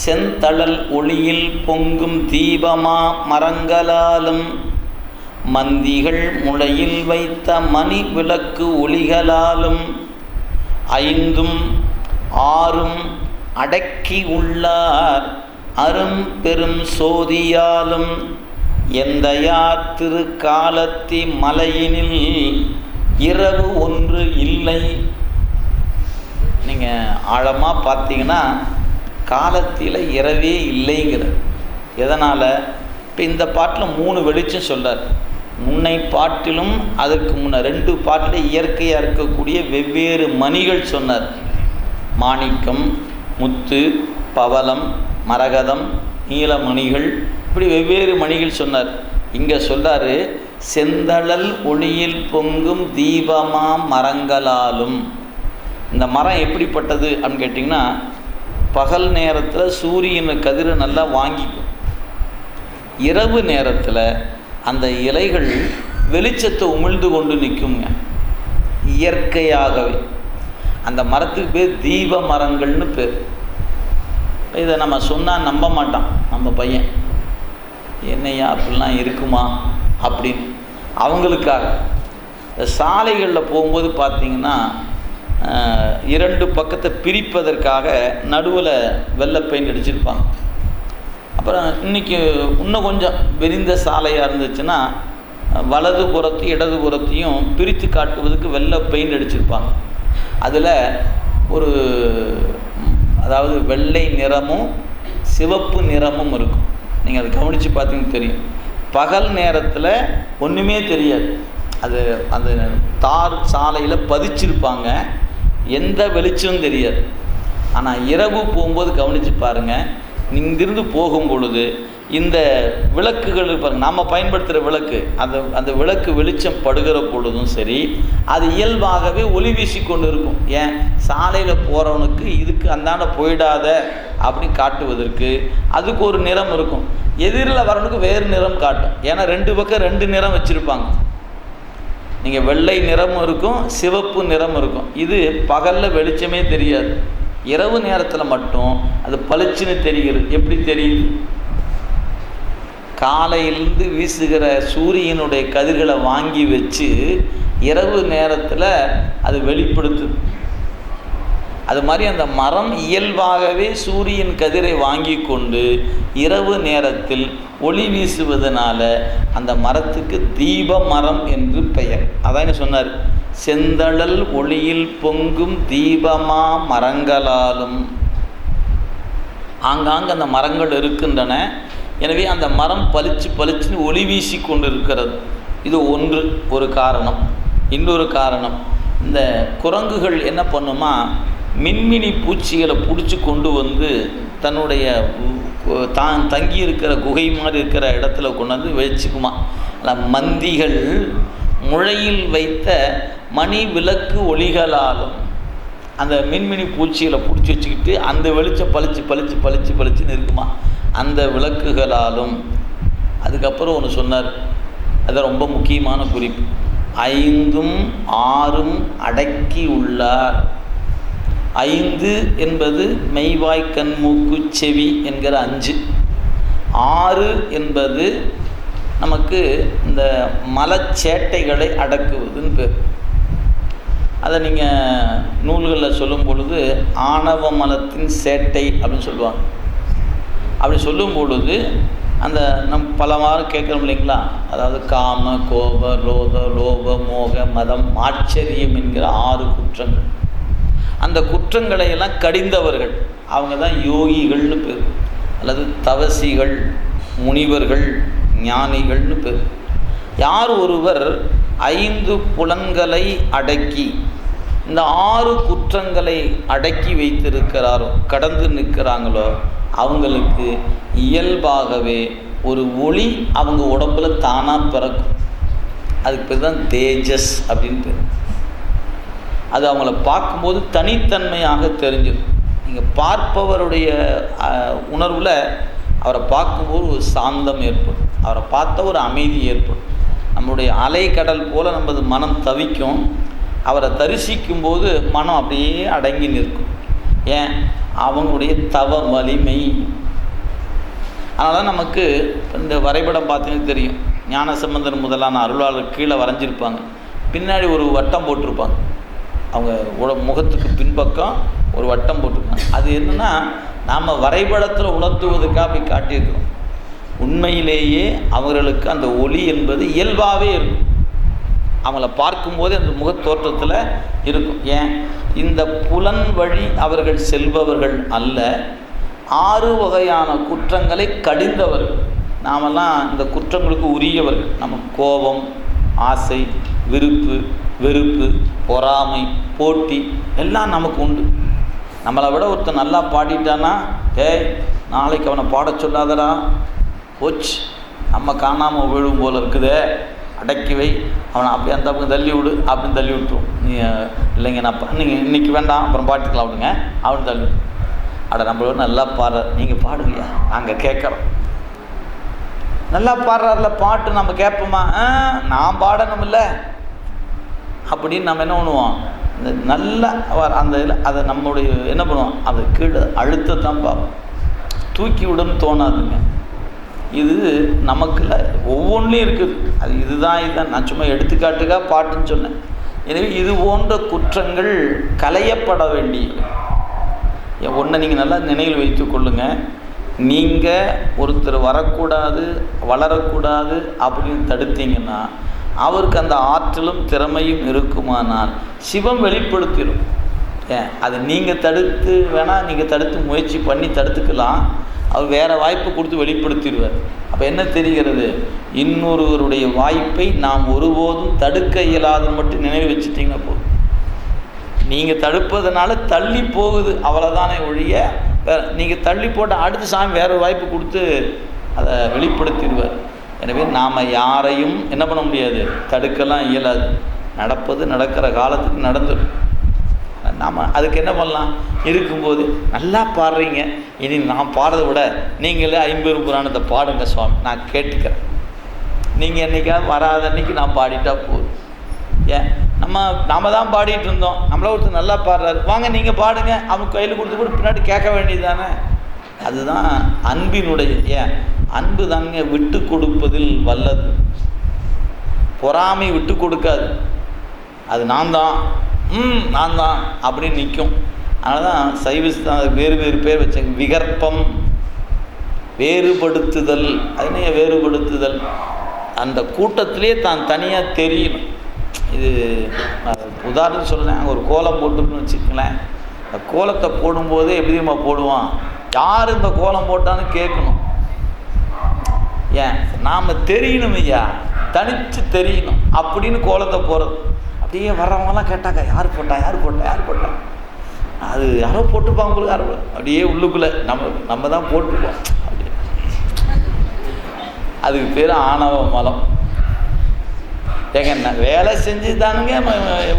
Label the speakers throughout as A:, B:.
A: செந்தழல் ஒளியில் பொங்கும் தீபமா மரங்களாலும் மந்திகள் முளையில் வைத்த மணி விளக்கு ஒளிகளாலும் ஐந்தும் ஆறும் அடக்கி உள்ளார் அரும் பெரும் சோதியாலும் எந்தையார் திருக்காலத்தி மலையினில் இரவு ஒன்று இல்லை. நீங்கள் ஆழமாக பார்த்தீங்கன்னா காலத்தில் இரவே இல்லைங்கிற எதனால்? இப்போ இந்த பாட்டில் மூணு வெளிச்சம் சொல்றார். முன்னை பாட்டிலும் அதற்கு முன்ன ரெண்டு பாட்டில் இயற்கையாக இருக்கக்கூடிய வெவ்வேறு மணிகள் சொன்னார். மாணிக்கம் முத்து பவளம் மரகதம் நீலமணிகள் இப்படி வெவ்வேறு மணிகள் சொன்னார். இங்கே சொல்கிறார் செந்தழல் ஒளியில் பொங்கும் தீபமாம் மரங்களாலும். இந்த மரம் எப்படிப்பட்டது அப்படின்னு கேட்டிங்கன்னா பகல் நேரத்தில் சூரியன் கதிரை நல்லா வாங்கிக்கும். இரவு நேரத்தில் அந்த இலைகள் வெளிச்சத்தை உமிழ்ந்து கொண்டு நிற்குங்க இயற்கையாகவே. அந்த மரத்துக்கு பேர் தீப மரங்கள்னு பேர். இதை நம்ம சொன்னால் நம்ப மாட்டான் நம்ம பையன். என்னையா அப்படிலாம் இருக்குமா அப்படின்னு. அவங்களுக்காக. இந்த சாலைகளில் போகும்போது பார்த்தீங்கன்னா இரண்டு பக்கத்தை பிரிப்பதற்காக நடுவில் வெள்ளை பெயிண்ட் அடிச்சிருப்பாங்க. அப்புறம் இன்றைக்கி இன்னும் கொஞ்சம் விரிந்த சாலையாக இருந்துச்சுன்னா வலது புறத்தையும் இடது புறத்தையும் பிரித்து காட்டுவதற்கு வெள்ளை பெயிண்ட் அடிச்சிருப்பாங்க. அதில் ஒரு அதாவது வெள்ளை நிறமும் சிவப்பு நிறமும் இருக்கும். நீங்கள் அதை கவனித்து பார்த்தீங்கன்னு தெரியும். பகல் நேரத்தில் ஒன்றுமே தெரியாது. அது அந்த தார் சாலையில் பதிச்சிருப்பாங்க. எந்த வெளிச்சமும் தெரியாது. ஆனால் இரவு போகும்போது கவனித்து பாருங்கள் இங்கிருந்து போகும் பொழுது இந்த விளக்குகள் பாருங்கள் நாம் பயன்படுத்துகிற விளக்கு அந்த அந்த விளக்கு வெளிச்சம் படுகிற பொழுதும் சரி அது இயல்பாகவே ஒளி வீசி கொண்டு இருக்கும். ஏன்? சாலையில் போகிறவனுக்கு இதுக்கு அந்தாண்ட போயிடாத அப்படின்னு காட்டுவதற்கு அதுக்கு ஒரு நிறம் இருக்கும். எதிரில் வரவனுக்கு வேறு நிறம் காட்டும். ஏன்னா ரெண்டு பக்கம் ரெண்டு நிறம் வச்சுருப்பாங்க. நீங்கள் வெள்ளை நிறமும் இருக்கும் சிவப்பு நிறம் இருக்கும். இது பகலில் வெளிச்சமே தெரியாது. இரவு நேரத்தில் மட்டும் அது பளிச்சுன்னு தெரிகிறது. எப்படி தெரியுது? காலையிலிருந்து வீசுகிற சூரியனுடைய கதிர்களை வாங்கி வச்சு இரவு நேரத்தில் அது வெளிப்படுத்துது. அது மாதிரி அந்த மரம் இயல்பாகவே சூரியன் கதிரை வாங்கி கொண்டு இரவு நேரத்தில் ஒளி வீசுவதனால அந்த மரத்துக்கு தீப மரம் என்று பெயர். அதான் சொன்னார். செந்தழல் ஒளியில் பொங்கும் தீபமா மரங்களாலும். ஆங்காங்கு அந்த மரங்கள் இருக்கின்றன. எனவே அந்த மரம் பளிச்சு பளிச்சுன்னு ஒளி வீசி கொண்டு இருக்கிறது இது ஒன்று ஒரு காரணம். இன்னொரு காரணம். இந்த குரங்குகள் என்ன பண்ணுமா மின்மினி பூச்சிகளை பிடிச்சி கொண்டு வந்து தன்னுடைய தான் தங்கி இருக்கிற குகை மாதிரி இருக்கிற இடத்துல கொண்டு வந்து வச்சுக்குமா மந்திகள் முளையில் வைத்த மணி விளக்கு ஒளிகளாலும் அந்த மின்மினி பூச்சிகளை பிடிச்சி வச்சுக்கிட்டு அந்த வெளிச்சம் பளிச்சு பளிச்சு பளிச்சு பளிச்சுன்னு இருக்குமா. அந்த விளக்குகளாலும். அதுக்கப்புறம் ஒன்று சொன்னார். அது ரொம்ப முக்கியமான குறிப்பு. ஐந்தும் ஆறும் அடக்கி உள்ளார். ஐந்து என்பது மெய்வாய் கண் மூக்கு செவி என்கிற அஞ்சு. ஆறு என்பது நமக்கு இந்த மலச்சேட்டைகளை அடக்குவதுன்னு பேர். அதை நீங்கள் நூல்களில் சொல்லும் பொழுது ஆணவ மலத்தின் சேட்டை அப்படின்னு சொல்லுவாங்க. அப்படி சொல்லும் பொழுது அந்த நம் பலவாறு கேட்குறோம் இல்லைங்களா? அதாவது காம கோப லோத லோப மோக மதம் ஆச்சரியம் என்கிற ஆறு குற்றங்கள். அந்த குற்றங்களை எல்லாம் கடிந்தவர்கள். அவங்க தான் யோகிகள்னு பேர். அல்லது தவசிகள் முனிவர்கள் ஞானிகள்னு பேர். யார் ஒருவர் ஐந்து புலன்களை அடக்கி இந்த ஆறு குற்றங்களை அடக்கி வைத்திருக்கிறாரோ கடந்து நிற்கிறாங்களோ அவங்களுக்கு இயல்பாகவே ஒரு ஒளி அவங்க உடம்புல தானாக பிறக்கும். அதுக்கு பேர் தான் தேஜஸ் அப்படின்னு பேர். அது அவங்கள பார்க்கும்போது தனித்தன்மையாக தெரிஞ்சிடும். நீங்கள் பார்ப்பவருடைய உணர்வில் அவரை பார்க்கும்போது ஒரு சாந்தம் ஏற்படும். அவரை பார்த்த ஒரு அமைதி ஏற்படும். நம்முடைய அலை கடல் போல் நமது மனம் தவிக்கும். அவரை தரிசிக்கும் போது மனம் அப்படியே அடங்கி நிற்கும். ஏன்? அவங்களுடைய தவ வலிமை. அதனால் நமக்கு இந்த வரைபடம் பார்த்தீங்கன்னா தெரியும். ஞானசம்பந்தன் முதலான அருளாளர் கீழே வரைஞ்சிருப்பாங்க. பின்னாடி ஒரு வட்டம் போட்டிருப்பாங்க. அவங்க உட முகத்துக்கு பின்பக்கம் ஒரு வட்டம் போட்டிருக்காங்க. அது என்னென்னா நாம் வரைபடத்தில் உணர்த்துவதற்காக அப்படி காட்டியிருக்கிறோம். உண்மையிலேயே அவர்களுக்கு அந்த ஒளி என்பது இயல்பாகவே இருக்கும். அவங்கள பார்க்கும்போது அந்த முகத்தோற்றத்தில் இருக்கும். ஏன்? இந்த புலன் வழி அவர்கள் செல்பவர்கள் அல்ல ஆறு வகையான குற்றங்களை கடிந்தவர்கள். நாமெல்லாம் இந்த குற்றங்களுக்கு உரியவர்கள். நம்ம கோபம் ஆசை விருப்பு வெறுப்பு பொறாமை போட்டி எல்லாம் நமக்கு உண்டு. நம்மளை விட ஒருத்தன் நல்லா பாடிட்டானா ஏய் நாளைக்கு அவனை பாட சொல்லாதடா. போச்சு நம்ம காணாமல் விழும் போல் இருக்குதே. அடக்கி வை. அவனை அப்படியே அந்த பக்கம் தள்ளி விடு. அப்படின்னு தள்ளி விட்டுரும். நீ இல்லைங்க நான் பா- நீங்கள் இன்றைக்கி வேண்டாம். அப்புறம் பாட்டுக்கலாம் விடுங்க. அவனு தள்ளி அட நம்மளோட நல்லா பாடுற. நீங்கள் பாடுங்கய்யா. நாங்கள் கேட்குறோம். நல்லா பாடுறாருல பாட்டு நம்ம கேட்போமா? ஆ, நான் பாடணும்ல. அப்படின்னு நம்ம என்ன பண்ணுவோம்? இந்த நல்ல வர- அந்த இதில் அதை நம்மளுடைய என்ன பண்ணுவோம்? அதை கீழே அழுத்தத்தான் பார்ப்போம். தூக்கி விடன்னு தோணாதுங்க. இது நமக்குள்ள ஒவ்வொன்றிலையும் இருக்குது. அது இதுதான் இதுதான். நான் சும்மா எடுத்துக்காட்டுக்காக பாட்டுன்னு சொன்னேன். எனவே இது போன்ற குற்றங்கள் களையப்பட வேண்டியவை ஒன்றை நீங்கள் நல்லா நினைவில் வைத்து கொள்ளுங்கள் நீங்கள் ஒருத்தர் வரக்கூடாது வளரக்கூடாது அப்படின்னு தடுத்தீங்கன்னா அவருக்கு அந்த ஆற்றலும் திறமையும் இருக்குமானால் சிவம் வெளிப்படுத்திடும் ஏன் அது நீங்கள் தடுத்து வேணால் நீங்கள் தடுத்து முயற்சி பண்ணி தடுத்துக்கலாம். அவர் வேறு வாய்ப்பு கொடுத்து வெளிப்படுத்திடுவார். அப்போ என்ன தெரிகிறது? இன்னொருவருடைய வாய்ப்பை நாம் ஒருபோதும் தடுக்க இயலாதுன்னு மட்டும் நினைவு வச்சுட்டிங்கன்னா போதும். நீங்கள் தடுப்பதனால தள்ளி போகுது அவ்வளோதானே ஒழிய நீங்கள் தள்ளி போட்டால் அடுத்த சாமி வேறு வாய்ப்பு கொடுத்து அதை வெளிப்படுத்திடுவார். எனவே நாம் யாரையும் என்ன பண்ண முடியாது? தடுக்கலாம் இயலாது. நடப்பது நடக்கிற காலத்துக்கு நடந்துடும். நாம் அதுக்கு என்ன பண்ணலாம்? இருக்கும்போது நல்லா பாடுறீங்க. இனி நான் பாடுறதை விட நீங்களே ஐம்பது புராணத்தை பாடுங்க சுவாமி. நான் கேட்டுக்கிறேன். நீங்கள் என்றைக்காவது வராத அன்னைக்கு நான் பாடிட்டா போதும். ஏன்? நம்ம நாம் தான் பாடிட்டு இருந்தோம். நம்மளா ஒருத்தர் நல்லா பாடுறாரு. வாங்க நீங்கள் பாடுங்க. அவன் கையில் கொடுத்து கூட பின்னாடி கேட்க வேண்டியது தானே அதுதான் அன்பினுடைய ஏன்? அன்பு தாங்க விட்டு கொடுப்பதில் வல்லது. பொறாமை விட்டு கொடுக்காது. அது நான் தான். ம் நான் தான் அப்படின்னு நிற்கும் அதனால தான் சைவஸ் தான் வேறு வேறு பேர் வச்சாங்க. விகற்பம் வேறுபடுத்துதல். அதனைய வேறுபடுத்துதல். அந்த கூட்டத்திலே தான் தனியாக தெரியணும். இது நான் உதாரணம் சொல்கிறேன் ஒரு கோலம் போட்டுன்னு வச்சுக்கலேன் இந்த கோலத்தை போடும்போது எப்படி போடுவான்? யார் இந்த கோலம் போட்டான்னு கேட்கணும். ஏன்? நாம் தெரியணும் ஐயா. தனித்து தெரியணும். அப்படின்னு கோலத்தை போகிறது அப்படியே வர்றவங்கலாம் கேட்டாக்கா யார் போட்டா? யார் போட்டா? யார் போட்டா? அது யாரோ போட்டுப்பாங்க உங்களுக்கு யாரோ. அப்படியே உள்ளுக்குள்ளே நம்ம நம்ம தான் போட்டுப்போம். அப்படியே. அதுக்கு பேர் ஆணவ மலம். ஏங்க என்ன வேலை செஞ்சு தானுங்க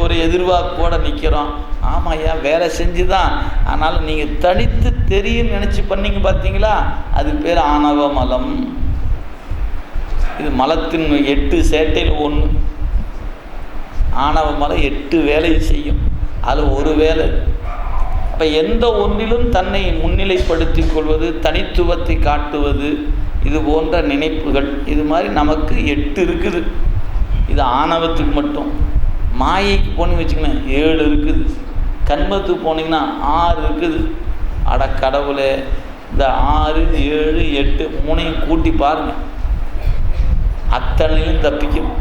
A: ஒரு எதிர்பார்ப்போட நிற்கிறோம் ஆமாம் ஐயா வேலை செஞ்சு தான் ஆனால் நீங்கள் தனித்து தெரியும் நினச்சி பண்ணீங்க பார்த்தீங்களா அது பேர் ஆணவ மலம் இது மலத்தின் எட்டு சேட்டையில் ஒன்று ஆணவ மலம் எட்டு வேலை செய்யும். அதில் ஒரு வேலை. அப்போ எந்த ஒன்றிலும் தன்னை முன்னிலைப்படுத்தி கொள்வது தனித்துவத்தை காட்டுவது இது போன்ற நினைப்புகள். இது மாதிரி நமக்கு எட்டு இருக்குது. இது ஆணவத்துக்கு மட்டும். மாயைக்கு போனீங்க வச்சுக்கோங்களேன் ஏழு இருக்குது. கண்மத்துக்கு போனீங்கன்னா ஆறு இருக்குது. அட கடவுளே இந்த ஆறு ஏழு எட்டு மூணையும் கூட்டி பாருங்கள் அத்தனையும் தப்பிக்கும்.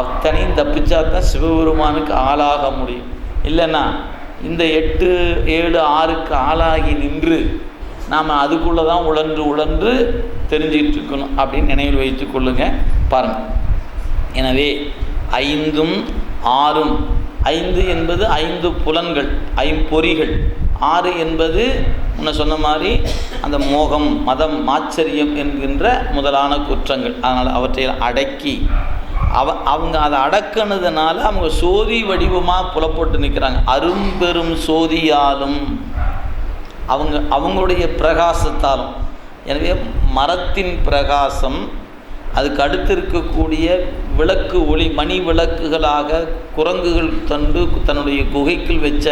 A: அத்தனையும் தப்பிச்சா தான் சிவபெருமானுக்கு ஆளாக முடியும். இல்லைன்னா இந்த எட்டு ஏழு ஆறுக்கு ஆளாகி நின்று நாம் அதுக்குள்ளே தான் உழன்று உழன்று தெரிஞ்சிட்டு இருக்கணும் அப்படின்னு நினைவில் வைத்து கொள்ளுங்கள் பாருங்கள் எனவே ஐந்தும் ஆறும். ஐந்து என்பது ஐந்து புலன்கள் ஐம்பொறிகள் ஆறு என்பது முன்ன சொன்ன மாதிரி அந்த மோகம் மதம் மாச்சரியம் என்கின்ற முதலான குற்றங்கள். அதனால் அவற்றை அடக்கி அவ அவங்க அதை அடக்கினதுனால அவங்க சோதி வடிவமாக புலப்பட்டு நிற்கிறாங்க அரும்பெரும் சோதியாலும் அவங்க அவங்களுடைய பிரகாசத்தாலும். எனவே மரத்தின் பிரகாசம் அதுக்கு அடுத்து இருக்கக்கூடிய விளக்கு ஒளி மணி விளக்குகளாக குரங்குகள் தண்டு தன்னுடைய குகைக்குள் வச்ச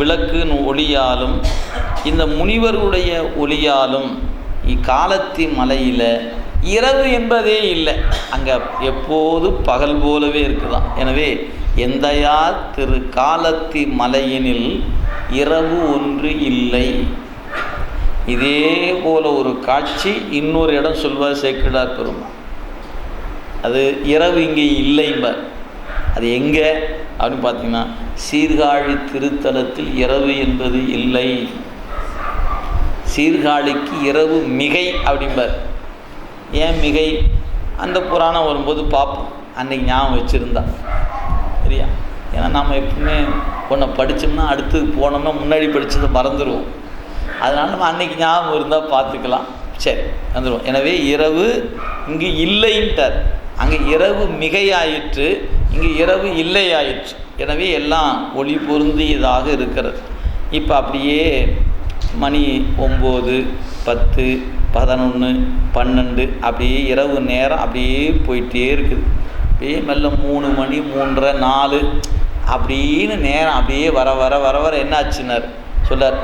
A: விளக்கு ஒளியாலும் இந்த முனிவருடைய ஒளியாலும் இக்காலத்தி மலையில் இரவு என்பதே இல்லை. அங்கே எப்போது பகல் போலவே இருக்குதாம் எனவே எந்தையா திரு காலத்தி மலையினில் இரவு ஒன்று இல்லை. இதே போல ஒரு காட்சி இன்னொரு இடம் சொல்வார் சேக்கிடார் பெருமாள் அது இரவு இங்கே இல்லைம்பார் அது எங்கே? அப்படின்னு பார்த்தீங்கன்னா சீர்காழி திருத்தலத்தில் இரவு என்பது இல்லை. சீர்காழிக்கு இரவு மிகை அப்படிம்பார். ஏன் மிகை? அந்த புராணம் வரும்போது பார்ப்போம். அன்னைக்கு ஞாபகம் வச்சுருந்தா. சரியா? ஏன்னா நம்ம எப்பவுமே ஒன்றை படித்தோம்னா அடுத்து போனோம்னா முன்னாடி படித்ததை மறந்துடுவோம் அதனால் நம்ம அன்னைக்கு ஞாபகம் இருந்தால் பார்த்துக்கலாம். சரி வந்துடுவோம் எனவே இரவு இங்கு இல்லைன்ட்டார். அங்கே இரவு மிகையாயிற்று இங்கே இரவு இல்லையாயிற்று. எனவே எல்லாம் ஒளி பொருந்தியதாக இருக்கிறது. இப்போ அப்படியே மணி ஒம்பது பத்து பதினொன்று பன்னெண்டு அப்படியே இரவு நேரம் அப்படியே போயிட்டே இருக்குது. அப்படியே மெல்ல மூணு மணி மூன்றரை நாலு அப்படின்னு நேரம் அப்படியே வர வர வர வர என்னாச்சுன்னார் சொல்லார்